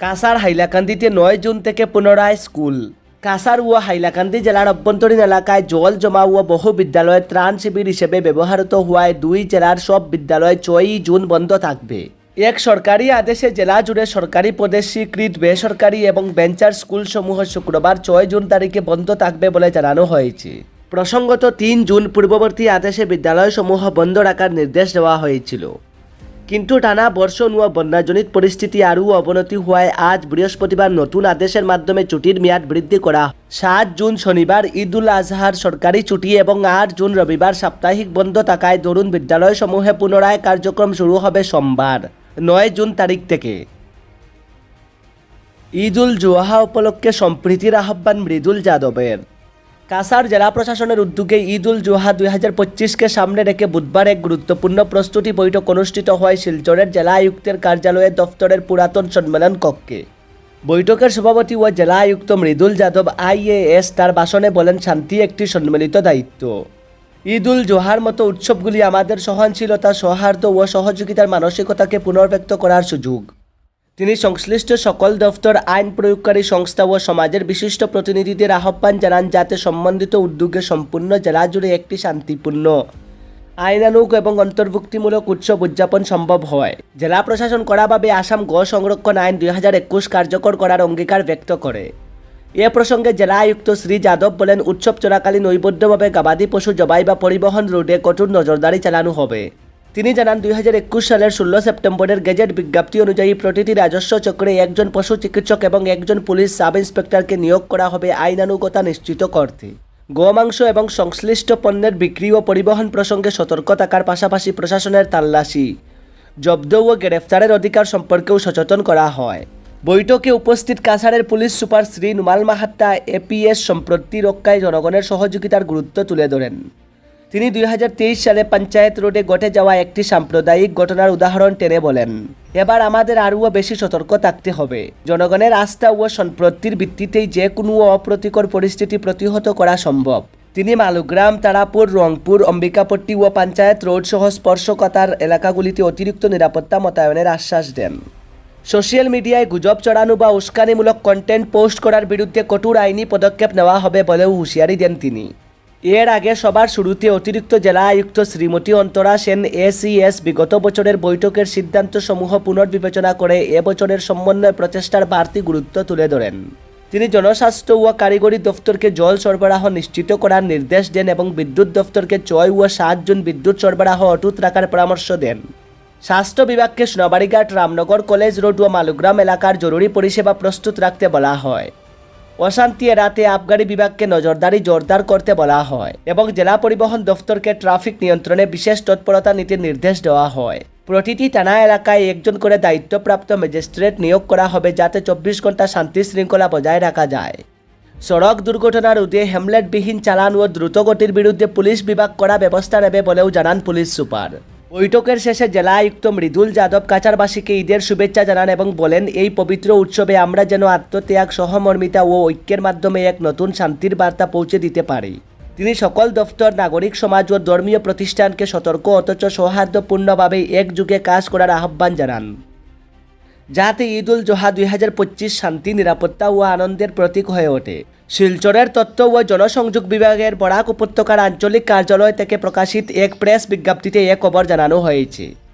কাসার হাইলাকান্দিতে নয় জুন থেকে পুনরায় স্কুল। কাসার ও হাইলাকান্দি জেলার অভ্যন্তরীণ এলাকায় জল জমা ও বহু বিদ্যালয়ে ত্রাণ শিবির হিসেবে ব্যবহৃত হওয়ায় দুই জেলার সব বিদ্যালয় ছয়ই জুন বন্ধ থাকবে। এক সরকারি আদেশে জেলা জুড়ে সরকারি পদে স্বীকৃত বেসরকারি এবং বেঞ্চার স্কুলসমূহ শুক্রবার ছয় জুন তারিখে বন্ধ থাকবে বলে জানানো হয়েছে প্রসঙ্গত তিন জুন পূর্ববর্তী আদেশে বিদ্যালয়সমূহ বন্ধ রাখার নির্দেশ দেওয়া হয়েছিল কিন্তু টানা বর্ষণ ও বন্যাজনিত পরিস্থিতি আরও অবনতি হওয়ায় আজ বৃহস্পতিবার নতুন আদেশের মাধ্যমে ছুটির মেয়াদ বৃদ্ধি করা সাত জুন শনিবার ঈদ উল আজহার সরকারি ছুটি এবং আট জুন রবিবার সাপ্তাহিক বন্ধ থাকায় তরুণ বিদ্যালয়সমূহে পুনরায় কার্যক্রম শুরু হবে সোমবার নয় জুন তারিখ থেকে। ঈদ উল জুহা উপলক্ষে সম্প্রীতির আহ্বান মৃদুল যাদবের কাসার জেলা প্রশাসনের উদ্যোগে ঈদ উল জুহা দুই হাজার পঁচিশকে সামনে রেখে বুধবার এক গুরুত্বপূর্ণ প্রস্তুতি বৈঠক অনুষ্ঠিত হয় শিলচরের জেলা আয়ুক্তের কার্যালয়ের দফতরের পুরাতন সম্মেলন কক্ষে। বৈঠকের সভাপতি ও জেলা আয়ুক্ত মৃদুল যাদব আইএএস তার ভাষণে বলেন, শান্তি একটি সম্মিলিত দায়িত্ব। ঈদ উল জোহার মতো উৎসবগুলি আমাদের সহনশীলতা, সৌহার্দ্য ও সহযোগিতার মানসিকতাকে পুনর্ব্যক্ত করার সুযোগ। তিনি সংশ্লিষ্ট সকল দফতর, আইন প্রয়োগকারী সংস্থা ও সমাজের বিশিষ্ট প্রতিনিধিদের আহ্বান জানান যাতে সম্বন্ধিত উদ্যোগে সম্পূর্ণ জেলা জুড়ে একটি শান্তিপূর্ণ, আইনানুগ এবং অন্তর্ভুক্তিমূলক উৎসব উদযাপন সম্ভব হয়। জেলা প্রশাসন কড়াভাবে আসাম গ সংরক্ষণ আইন দুই হাজার একুশ কার্যকর করার অঙ্গীকার ব্যক্ত করে। এ প্রসঙ্গে জেলা আয়ুক্ত শ্রী যাদব বলেন, উৎসব চলাকালীন নৈবদ্যভাবে গবাদি পশু জবাই বা পরিবহন রোডে কঠোর নজরদারি চালানো হবে। তিনি জানান, দুই হাজার একুশ সালের ষোলো সেপ্টেম্বরের গেজেট বিজ্ঞপ্তি অনুযায়ী প্রতিটি রাজস্ব চক্রে একজন পশু চিকিৎসক এবং একজন পুলিশ সাব ইন্সপেক্টরকে নিয়োগ করা হবে আইনানুগতা নিশ্চিত করতে। গোমাংস এবং সংশ্লিষ্ট পণ্যের বিক্রি ও পরিবহন প্রসঙ্গে সতর্ক থাকার পাশাপাশি প্রশাসনের তাল্লাশি, জব্দ ও গ্রেফতারের অধিকার সম্পর্কেও সচেতন করা হয়। বৈঠকে উপস্থিত কাছাড়ের police super Shri Numal Mahatta APS সম্পত্তি রক্ষায় জনগণের সহযোগিতার গুরুত্ব তুলে ধরেন। তিনি দুই হাজার তেইশ সালে পঞ্চায়েত রোডে ঘটে যাওয়া একটি সাম্প্রদায়িক ঘটনার উদাহরণ টেনে বলেন। এবার আমাদের আরও বেশি সতর্ক থাকতে হবে। জনগণের আস্থা ও সম্পত্তির ভিত্তিতেই যে কোনো অপ্রতিকর পরিস্থিতি প্রতিহত করা সম্ভব। তিনি মালুগ্রাম, তারাপুর, রংপুর, অম্বিকাপট্টি ও পঞ্চায়েত রোড সহ স্পর্শকতার এলাকাগুলিতে অতিরিক্ত নিরাপত্তা মোতায়েনের আশ্বাস দেন। সোশ্যাল মিডিয়ায় গুজব চড়ানো বা উস্কানিমূলক কন্টেন্ট পোস্ট করার বিরুদ্ধে কঠোর আইনি পদক্ষেপ নেওয়া হবে বলেও হুঁশিয়ারি দেন তিনি। এর আগে সবার শুরুতে অতিরিক্ত জেলা আয়ুক্ত শ্রীমতী অন্তরা সেন এসিএস বিগত বছরের বৈঠকের সিদ্ধান্তসমূহ পুনর্বিবেচনা করে এবছরের সমন্বয় প্রচেষ্টার বাড়তি গুরুত্ব তুলে ধরেন। তিনি জনস্বাস্থ্য ও কারিগরি দফতরকে জল সরবরাহ নিশ্চিত করার নির্দেশ দেন এবং বিদ্যুৎ দফতরকে ছয় ও সাত জন বিদ্যুৎ সরবরাহ অটুট রাখার পরামর্শ দেন। স্বাস্থ্য বিভাগকে সোনাবাড়িঘাট রামনগর কলেজ রোড ও মালুগ্রাম এলাকার জরুরি পরিষেবা প্রস্তুত রাখতে বলা হয়। অশান্তি এড়াতে আবগারি বিভাগকে নজরদারি জোরদার করতে বলা হয় এবং জেলা পরিবহন দফতরকে ট্রাফিক নিয়ন্ত্রণে বিশেষ তৎপরতা নিতে নির্দেশ দেওয়া হয়। প্রতিটি থানা এলাকায় একজন করে দায়িত্বপ্রাপ্ত ম্যাজিস্ট্রেট নিয়োগ করা হবে যাতে চব্বিশ ঘণ্টা শান্তি শৃঙ্খলা বজায় রাখা যায়। সড়ক দুর্ঘটনা রোধে হেমলেটবিহীন চালান ও দ্রুতগতির বিরুদ্ধে পুলিশ বিভাগ করা ব্যবস্থা নেবে বলেও জানান পুলিশ সুপার। বৈঠকের শেষে জেলা আয়ুক্ত মৃদুল যাদব কাচারবাসীকে ঈদের শুভেচ্ছা জানান এবং বলেন, এই পবিত্র উৎসবে আমরা যেন আত্মত্যাগ, সহমর্মিতা ও ঐক্যের মাধ্যমে এক নতুন শান্তির বার্তা পৌঁছে দিতে পারি। তিনি সকল দফতর, নাগরিক সমাজ ও ধর্মীয় প্রতিষ্ঠানকে সতর্ক অথচ সৌহার্দ্যপূর্ণভাবে একযুগে কাজ করার আহ্বান জানান। যাতে ঈদ উল জোহা দুই হাজার পঁচিশ শান্তি, নিরাপত্তা ও আনন্দের প্রতীক হয়ে ওঠে। শিলচরের তথ্য ও জনসংযোগ বিভাগের বরাক উপত্যকার আঞ্চলিক কার্যালয় থেকে প্রকাশিত এক প্রেস বিজ্ঞপ্তিতে এ খবর জানানো হয়েছে।